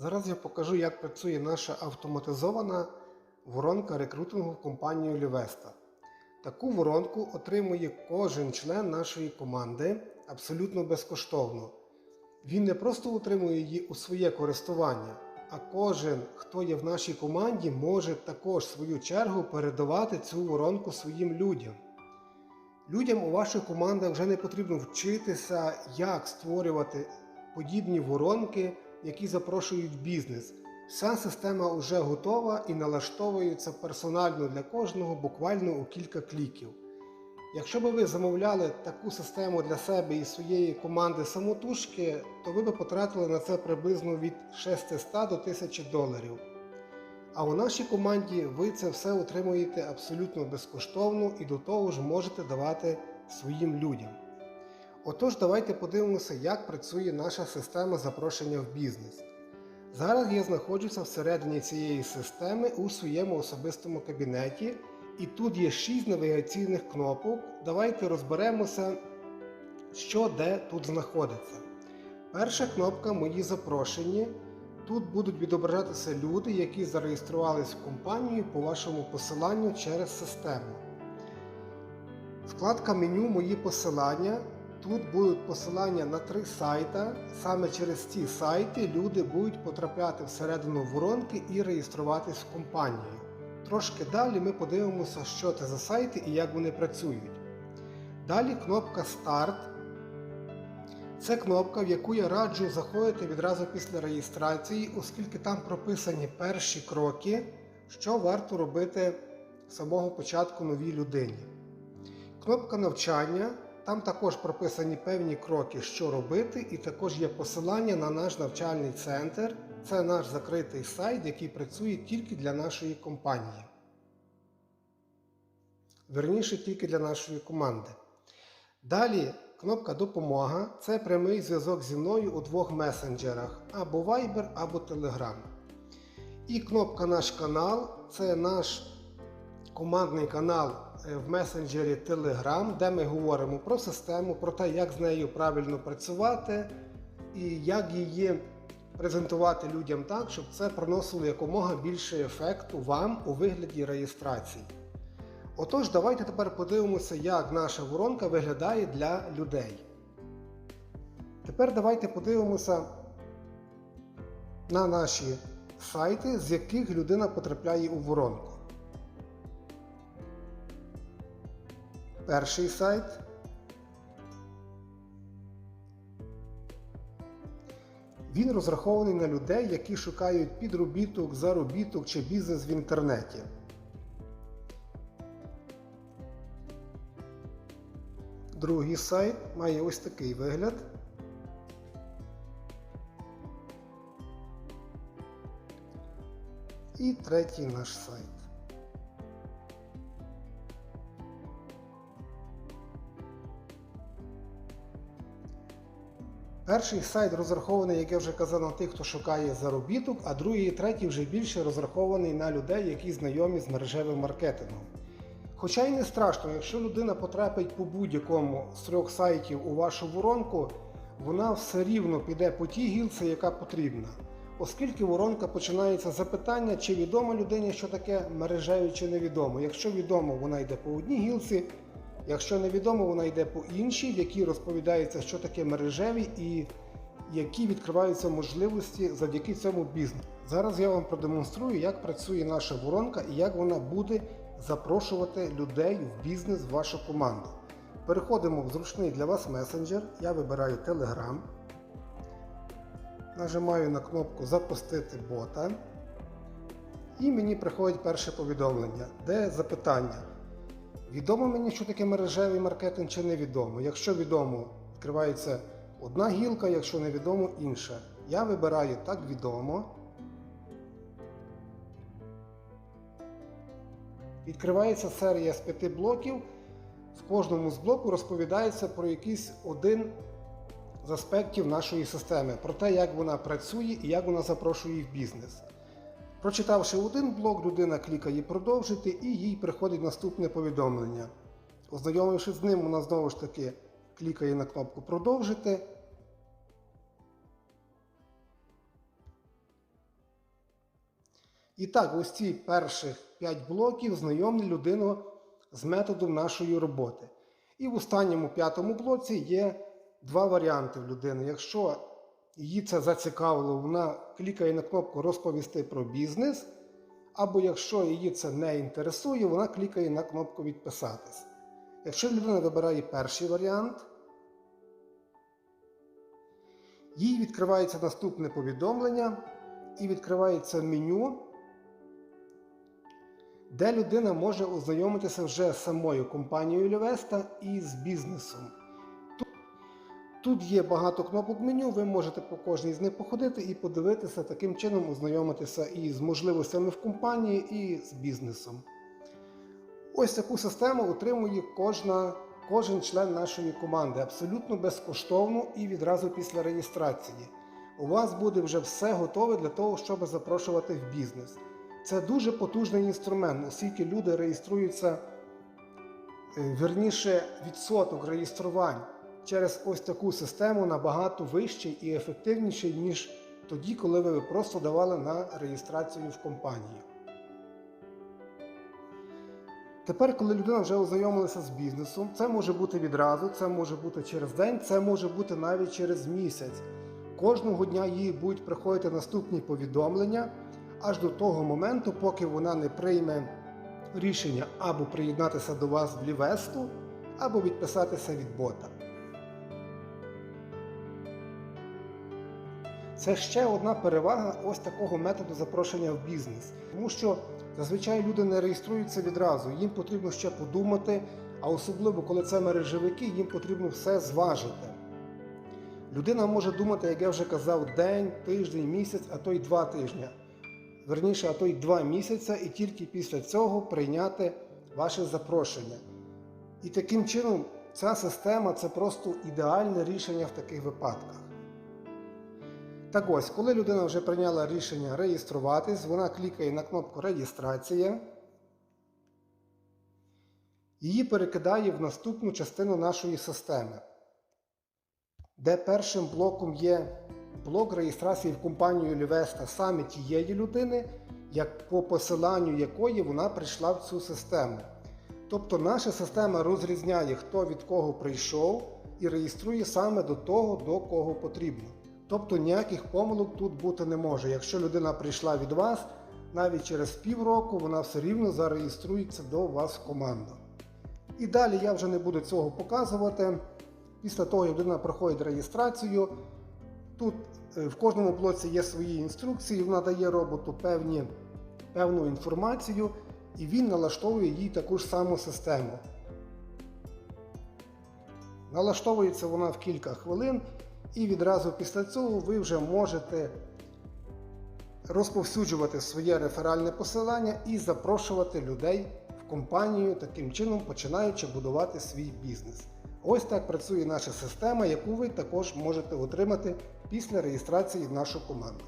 Зараз я покажу, як працює наша автоматизована воронка рекрутингу в компанію Лівеста. Таку воронку отримує кожен член нашої команди абсолютно безкоштовно. Він не просто отримує її у своє користування, а кожен, хто є в нашій команді, може також в свою чергу передавати цю воронку своїм людям. Людям у ваших командах вже не потрібно вчитися, як створювати подібні воронки, які запрошують в бізнес. Вся система вже готова і налаштовується персонально для кожного буквально у кілька кліків. Якщо би ви замовляли таку систему для себе і своєї команди самотужки, то ви би потратили на це приблизно від 600 до 1000 доларів. А у нашій команді ви це все отримуєте абсолютно безкоштовно і до того ж можете давати своїм людям. Отож, давайте подивимося, як працює наша система запрошення в бізнес. Зараз я знаходжуся всередині цієї системи у своєму особистому кабінеті, і тут є 6 навігаційних кнопок. Давайте розберемося, що де тут знаходиться. Перша кнопка Мої запрошені. Тут будуть відображатися люди, які зареєструвались в компанію по вашому посиланню через систему. Вкладка меню Мої посилання. Тут будуть посилання на три сайта. Саме через ці сайти люди будуть потрапляти всередину воронки і реєструватись в компанію. Трошки далі ми подивимося, що це за сайти і як вони працюють. Далі кнопка Старт. Це кнопка, в яку я раджу заходити відразу після реєстрації, оскільки там прописані перші кроки, що варто робити з самого початку новій людині. Кнопка навчання. Там також прописані певні кроки, що робити, і також є посилання на наш навчальний центр. Це наш закритий сайт, який працює тільки для нашої компанії. Верніше тільки для нашої команди. Далі кнопка Допомога це прямий зв'язок зі мною у двох месенджерах або Viber, або Telegram. І кнопка Наш канал це наш командний канал в месенджері Telegram, де ми говоримо про систему, про те, як з нею правильно працювати і як її презентувати людям так, щоб це приносило якомога більше ефекту вам у вигляді реєстрації. Отож, давайте тепер подивимося, як наша воронка виглядає для людей. Тепер давайте подивимося на наші сайти, з яких людина потрапляє у воронку. Перший сайт. Він розрахований на людей, які шукають підробіток, заробіток чи бізнес в інтернеті. Другий сайт має ось такий вигляд. І третій наш сайт. Перший сайт розрахований, як я вже казав, на тих, хто шукає заробіток, а другий і третій вже більше розрахований на людей, які знайомі з мережевим маркетингом. Хоча й не страшно, якщо людина потрапить по будь-якому з трьох сайтів у вашу воронку, вона все рівно піде по тій гілці, яка потрібна. Оскільки воронка починається запитання, чи відомо людині, що таке мережеві, чи невідомо. Якщо відомо, вона йде по одній гілці. Якщо невідомо, вона йде по іншій, в якій розповідається, що таке мережеві і які відкриваються можливості завдяки цьому бізнесу. Зараз я вам продемонструю, як працює наша воронка і як вона буде запрошувати людей в бізнес в вашу команду. Переходимо в зручний для вас месенджер. Я вибираю Telegram. Нажимаю на кнопку Запустити бота. І мені приходить перше повідомлення, де запитання. Відомо мені, що таке мережевий маркетинг чи невідомо. Якщо відомо, відкривається одна гілка, якщо невідомо інша. Я вибираю так відомо. Відкривається серія з п'яти блоків. В кожному з блоку розповідається про якийсь один з аспектів нашої системи, про те, як вона працює і як вона запрошує в бізнес. Прочитавши один блок, людина клікає продовжити і їй приходить наступне повідомлення. Ознайомившись з ним, вона знову ж таки клікає на кнопку Продовжити. І так, ось ці перших 5 блоків знайомлять людину з методом нашої роботи. І в останньому п'ятому блоці є два варіанти в людини. Якщо її це зацікавило, вона клікає на кнопку Розповісти про бізнес. Або якщо її це не інтересує, вона клікає на кнопку Відписатись. Якщо людина вибирає перший варіант, їй відкривається наступне повідомлення і відкривається меню, де людина може ознайомитися вже з самою компанією Лівеста і з бізнесом. Тут, є багато кнопок меню, ви можете по кожній з них походити і подивитися, таким чином ознайомитися і з можливостями в компанії, і з бізнесом. Ось таку систему отримує кожна, кожен член нашої команди абсолютно безкоштовно і відразу після реєстрації. У вас буде вже все готове для того, щоб запрошувати в бізнес. Це дуже потужний інструмент, оскільки люди реєструються, е, верніше, відсоток реєструвань через ось таку систему набагато вищий і ефективніший, ніж тоді, коли ви просто давали на реєстрацію в компанії. Тепер, коли людина вже ознайомилася з бізнесом, це може бути відразу, це може бути через день, це може бути навіть через місяць. Кожного дня їй будуть приходити наступні повідомлення аж до того моменту, поки вона не прийме рішення або приєднатися до вас в Лівесту, або відписатися від бота. Це ще одна перевага ось такого методу запрошення в бізнес. Тому що зазвичай люди не реєструються відразу, їм потрібно ще подумати, а особливо коли це мережевики, їм потрібно все зважити. Людина може думати, як я вже казав, день, тиждень, місяць, а то й два тижні. Верніше, а то й два місяці, і тільки після цього прийняти ваше запрошення. І таким чином ця система це просто ідеальне рішення в таких випадках. Так ось, коли людина вже прийняла рішення реєструватись, вона клікає на кнопку Реєстрація. Її перекидає в наступну частину нашої системи, де першим блоком є блок реєстрації в компанію Лівеста саме тієї людини, як по посиланню якої вона прийшла в цю систему. Тобто наша система розрізняє, хто від кого прийшов, і реєструє саме до того, до кого потрібно. Тобто ніяких помилок тут бути не може. Якщо людина прийшла від вас, навіть через півроку вона все рівно зареєструється до вас в команду. І далі я вже не буду цього показувати. Після того, як людина проходить реєстрацію, тут е, в кожному блоці є свої інструкції, вона дає роботу певні, певну інформацію, і він налаштовує їй таку ж саму систему. Налаштовується вона в кілька хвилин, і відразу після цього ви вже можете розповсюджувати своє реферальне посилання і запрошувати людей в компанію, таким чином починаючи будувати свій бізнес. Ось так працює наша система, яку ви також можете отримати після реєстрації в нашу команду.